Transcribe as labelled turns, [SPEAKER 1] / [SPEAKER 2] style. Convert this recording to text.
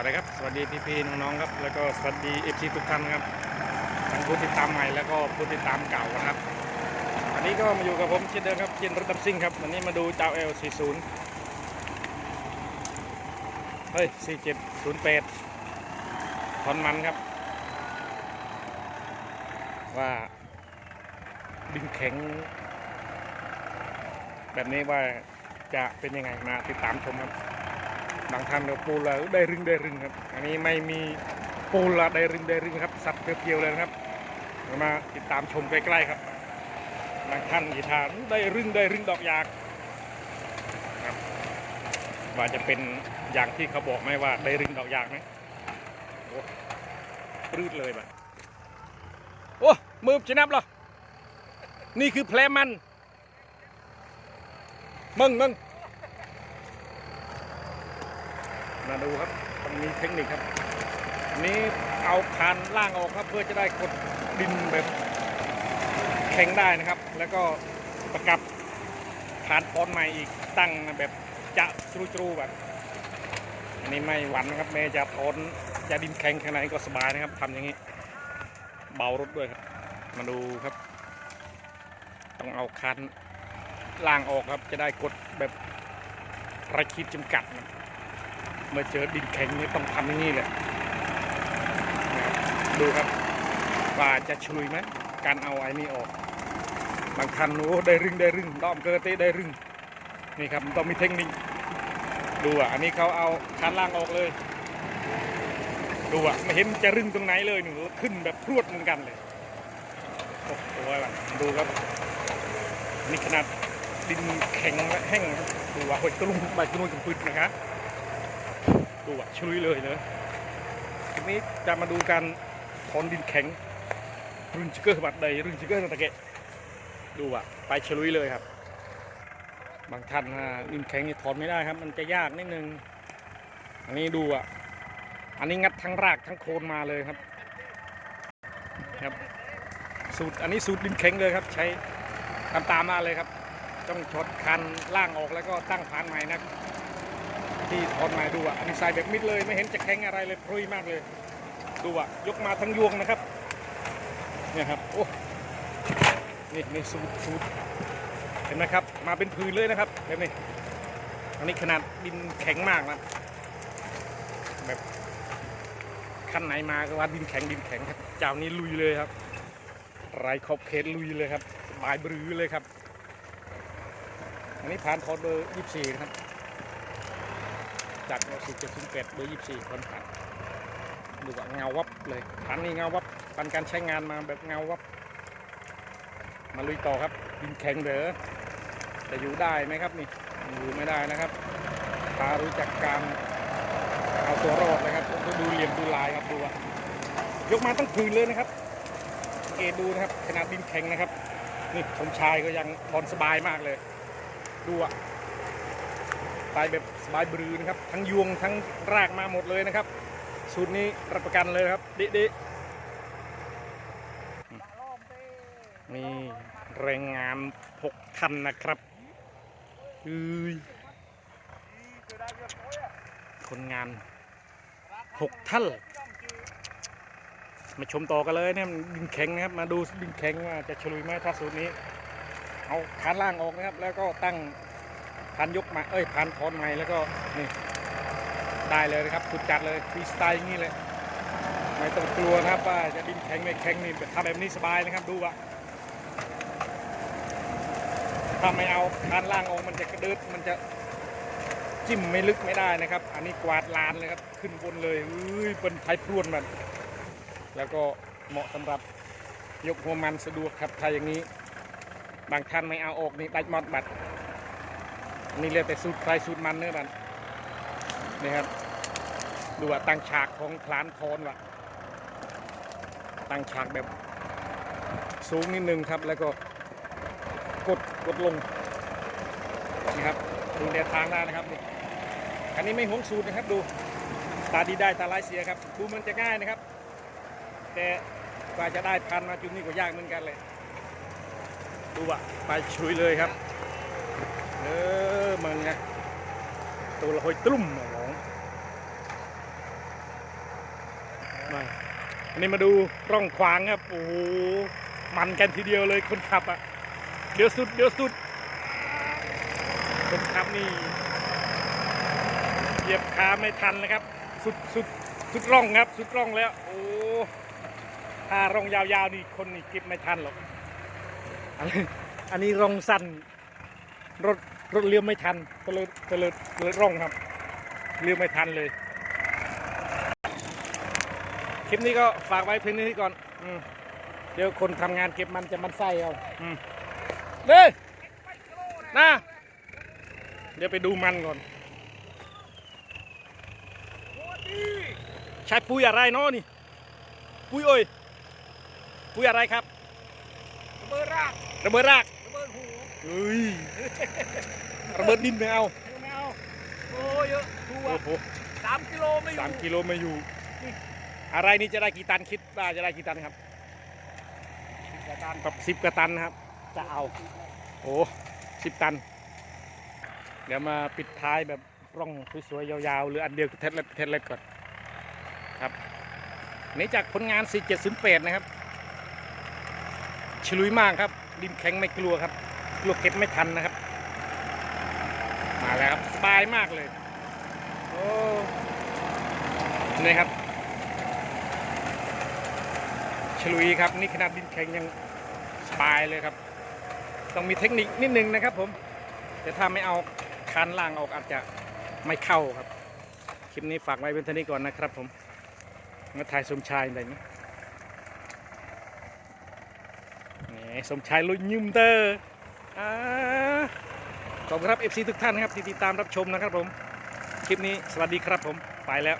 [SPEAKER 1] วัสดีครับ สวัสดีพี่ๆน้องๆครับ แล้วก็สวัสดีเอฟซีทุกท่านครับทั้งผู้ติดตามใหม่แล้วก็ผู้ติดตามเก่านะครับวันนี้ก็มาอยู่กับผมเช่นเดิมครับเช่นรถดับซิ่งครับวันนี้มาดูเจ้า L40 เฮ้ย4708ทอนมันครับ ว่าดินแข็ง แบบนี้ว่าจะเป็นยังไงมาติดตามชมครับ บางท่านก็ปูละได้รึงได้รึงครับ อันนี้ไม่มีปูละได้รึงได้รึงครับ สัตว์เพียวๆเลยนะครับเรามาติดตามชมใกล้ๆครับบางท่านกีทานได้รึงได้รึงดอกยางครับว่าจะเป็นอย่างที่เขาบอกไหมว่าได้รึงดอกยางไหมโอ้รืดเลยแบบโอ้มือจะนับเหรอนี่คือแผลมันมึงมึง มาดูครับมันมีเทคนิคครับอันนี้เอาคานล่างออกครับ เพื่อจะได้กดดินแบบแข็งได้นะครับ แล้วก็ประกับคานปอนใหม่อีกตั้งแบบจะจรูจรูๆแบบอันนี้ไม่หวั่นนะครับแม้จะทนจะดินแข็งขนาดไหนก็สบายนะครับทำอย่างนี้ เบารถด้วยครับ มาดูครับ ต้องเอาคันล่างออกครับ จะได้กดแบบระขีดจำกัดนะ มื่อเจอดินแข็งนี่ต้องทำอย่างนี้เละดูครับว่าจะชุยไหมการเอาไอ้นี่ออก บางคันโอ้ได้รึงได้รึงด้อมเกิดได้รึงนี่ครับมันต้องมีเทคนิคดูอะอันนี้เขาเอาคันล่างออกเลย ดูอะไม่เห็นจะรึงตรงไหนเลยหนูขึ้นแบบพรวดเหมือนกันเลยโอ้โหดูครับนี่ขนาดดินแข็งและแห้งดูว่าหอยตะลุงใบตะลุงกับพืชนะครับ ดูว่าชุยเลยเนอะทีนี้จะมาดูการถอนดินแข็ง รุ่นชิกเกอร์บัดใดรุ่นชิกเกอร์ตะเกะดูว่าไปฉลุยเลยครับ บางท่านดินแข็งนี่ถอนไม่ได้ครับ มันจะยากนิดนึง อันนี้ดูอะอันนี้งัดทั้งรากทั้งโคนมาเลยครับครับสูตรอันนี้สูตรดินแข็งเลยครับ ใช้ตามตามมาเลยครับ ต้องชดคันล่างออกแล้วก็ตั้งผ่านใหม่นะ ที่ถอนม่ดูอะอันนี้ใส่แบบมิดเลยไม่เห็นจะแข็งอะไรเลยพรุยมากเลย ดูอะยกมาทั้งยวงนะครับเนี่ยครับโอ้นี่นี่สูตรสูตรเห็นไหมครับ มาเป็นพื้นเลยนะครับแบบนี้อันนี้ขนาดดินแข็งมากนะแบบขั้นไหนมาก็ว่าดินแข็งดินแข็งครับเจ้านี้ลุยเลยครับไรขอบเขตลุยเลยครับสบายบรือเลยครับ อันนี้ผ่านคอร์ดเบอร์ 24 นะครับ จากเราสิบเจ็ดถึงแปดเบอร์24คนผ่านดูว่าเงาวับเลยผ่านนี้เงาวับปันการใช้งานมาแบบเงาวับ มาลุยต่อครับดินแข็งเด้อจะอยู่ได้ไหมครับนี่อยู่ไม่ได้นะครับพารู้จักการเอาตัวรอดเลยครับต้องดูเหลี่ยมดูลายครับดูว่ายกมาตั้งผืนเลยนะครับ เกดูนะครับขนาดดินแข็งนะครับ นี่ชมชายก็ยังทอนสบายมากเลย ดูอะ ไปแบบสบายบรือนะครับ ทั้งยวงทั้งรากมาหมดเลยนะครับ สูตรนี้รับประกันเลยครับดิดิมีแรงงานหกคันนะครับอือคนงานหกท่านมาชมต่อกันเลยเนี่ยมันดินแข็งนะครับ มาดูดินแข็งว่าจะฉลุยไหมถ้าสูตรนี้ เอาคานล่างออกนะครับ แล้วก็ตั้ง พันยกมาเอ้ยพันถอนใหม่แล้วก็นี่ได้เลยนะครับสุดจัดเลยฟรีสไตล์อย่างนี้เลยไม่ต้องกลัวนะครับว่าจะดินแข็งไม่แข็งนี่ทำแบบนี้สบายนะครับดูว่าถ้าไม่เอาคานล่างออกมันจะกระเดิดมันจะจิ้มไม่ลึกไม่ได้นะครับ อันนี้กวาดลานเลยครับ ขึ้นบนเลยเอ้ยเป็นไทยพรวนมัน แล้วก็เหมาะสำหรับยกหัวมันสะดวกครับถ้าอย่างนี้ บางท่านไม่เอาออกนี่ได้หมดบัตร นี่เรียกแต่สูตรใครสูตรมันเนื้อบัตรนี่ครับ ดูว่าตั้งฉากของคลานทอนว่ะ ตั้งฉากแบบสูงนิดนึงครับ แล้วก็กดกดลงนี่ครับดูแนวทางได้นะครับนี่คันนี้ไม่หงสูตรนะครับดูตาดีได้ตาลายเสียครับดูมันจะง่ายนะครับ แต่กว่าจะได้พันมาจุดนี้ก็ยากเหมือนกันเลย ดูอะไปชุยเลยครับ เออมึงไงตัวละหอยตุ่มหมองมาอันนี้มาดูร่องขวางครับโอ้โหมันกันทีเดียวเลยคนขับอะเดี๋ยวสุดเดี๋ยวสุดคนขับนี่เหยียบขาไม่ทันนะครับ สุดสุดสุดร่องครับสุดร่องแล้ว โอ้ถ้าร่องยาวๆนี่คนนี่เก็บไม่ทันหรอกอันนี้อันนี้ร่องสั้น รถรถเลี้ยวไม่ทันก็เลยก็เลยเลยร่องครับเลี้ยวไม่ทันเลย คลิปนี้ก็ฝากไว้เพียงนี้ก่อนอืเดี๋ยวคนทำงานเก็บมันจะมันไส้เอาเด้นะเดี๋ยวไปดูมันก่อน ใช้ปุ๋ยอะไรเนาะนี่ ปุ๋ยโอ้ยปุ๋ยอะไรครับ
[SPEAKER 2] ระเบิดราก
[SPEAKER 1] ระเบิดราก
[SPEAKER 2] เบิดหู
[SPEAKER 1] เฮ้ยระเบิดดินไม่เอา
[SPEAKER 2] ไม่เอาโอ้เยอะดู
[SPEAKER 1] โอ้
[SPEAKER 2] อะ
[SPEAKER 1] โห
[SPEAKER 2] สามกิโลไม่อยู่
[SPEAKER 1] สามกิโลไม่อยู่ อะไรนี่จะได้กี่ตันคิดว่าจะได้กี่ตันครับ
[SPEAKER 2] กระดาน
[SPEAKER 1] กับสิบกว่าตันนะครับ จะเอา โอ้สิบตัน เดี๋ยวมาปิดท้ายแบบร่องสวยๆยาวๆ หรืออันเดียวเทสเล็ดเทสเล็ดก่อนครับอันนี้จากผลงาน 4708 นะครับ ฉลุยมากครับ ดินแข็งไม่กลัวครับก ลัวเก็บไม่ทันนะครับ มาแล้วครับสบายมากเลย โอ้นี่ครับ ฉลุยครับนี่ขนาดดินแข็งยังสบายเลยครับ ต้องมีเทคนิคนิดนึงนะครับ ผมแต่ถ้าไม่เอาคันล่างออกอาจจะไม่เข้าครับ คลิปนี้ฝากไว้เป็นเท่านี้ก่อนนะครับ ผมมาถ่ายสมชายหน่อยนะนี่สมชายลุยยิมเตอร์ ขอบคุณครับ FC ทุกท่านนะครับที่ติดตามรับชมนะครับผม คลิปนี้สวัสดีครับผม ไปแล้ว